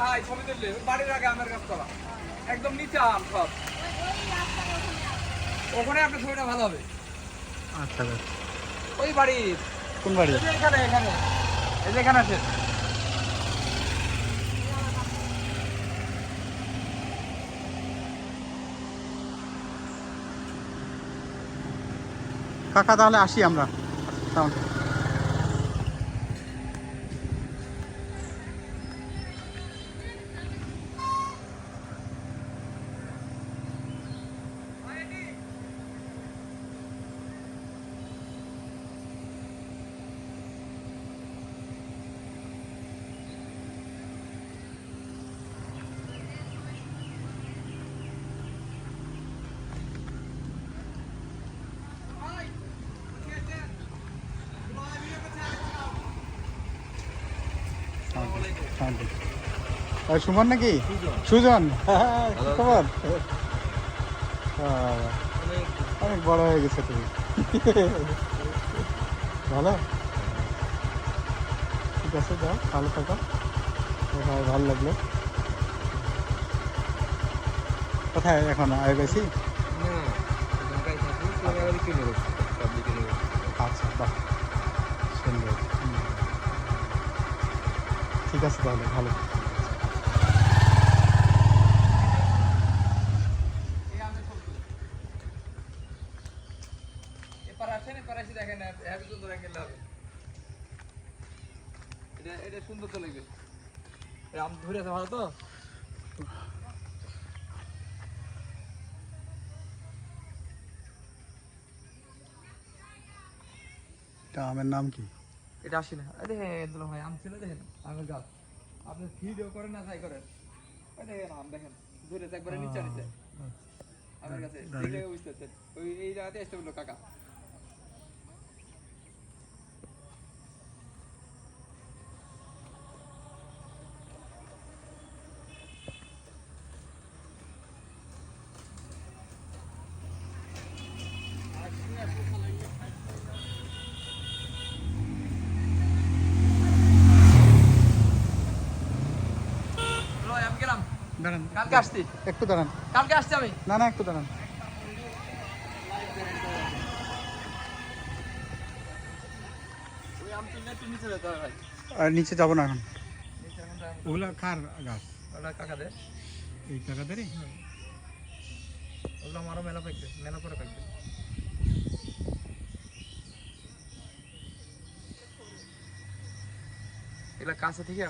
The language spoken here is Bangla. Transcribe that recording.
ভাই ছবি তুললে বাড়ির আগে আমের গাছ করা একদম নিচে আম সব। ওখানে আপনার ছবিটা ভালো হবে। আচ্ছা বেশ। ওই বাড়ির কোন বাড়ি? এখানে এখানে। এই যে এখানে আছে। কাকা তাহলে আসি আমরা। সুমন নাকি? সুজন? হ্যাঁ, খবর অনেক বড় হয়ে গেছে তুমি। ভালো? ঠিক আছে যাও ভালো থাকো। হ্যাঁ ভালো লাগল। কোথায় এখন আয় গেছি আচ্ছা বাহ সুন্দর হুম। ঠিক আছে তাহলে ভালো এই আমের ছবি তুলে। এপারে আসেন, এপারে এসে দেখেন, হেবি সুন্দর angle হবে। এটা- এটা সুন্দর তো লাগবে। আম ধরে আছে ভালো তো? আমের নাম কি এটা আসি না। দেখেন দুলা ভাই আম ছিল দেখেন আমের গাছ। আপনি ভিডিও করেন না তাই করেন। দেখেন আম দেখেন ধরে একবারে নিচে নিচে আমার কাছে বুঝতে ওই এই জায়গাতে এসে বলল কাকা দুলা ভাই, আমি গেলাম দাঁড়ান। কালকে আসছি। একটু দাঁড়ান। কালকে আসছি আমি। না না একটু দাঁড়ান। আর নিচে যাব না এখন। ওগুলা কার গাছ? ওটা কাকাদের। এই কাকাদেরই? ওগুলো আমারও মেলা পাইছে মেলা করে পাইছে। এগুলা কাছে থেকে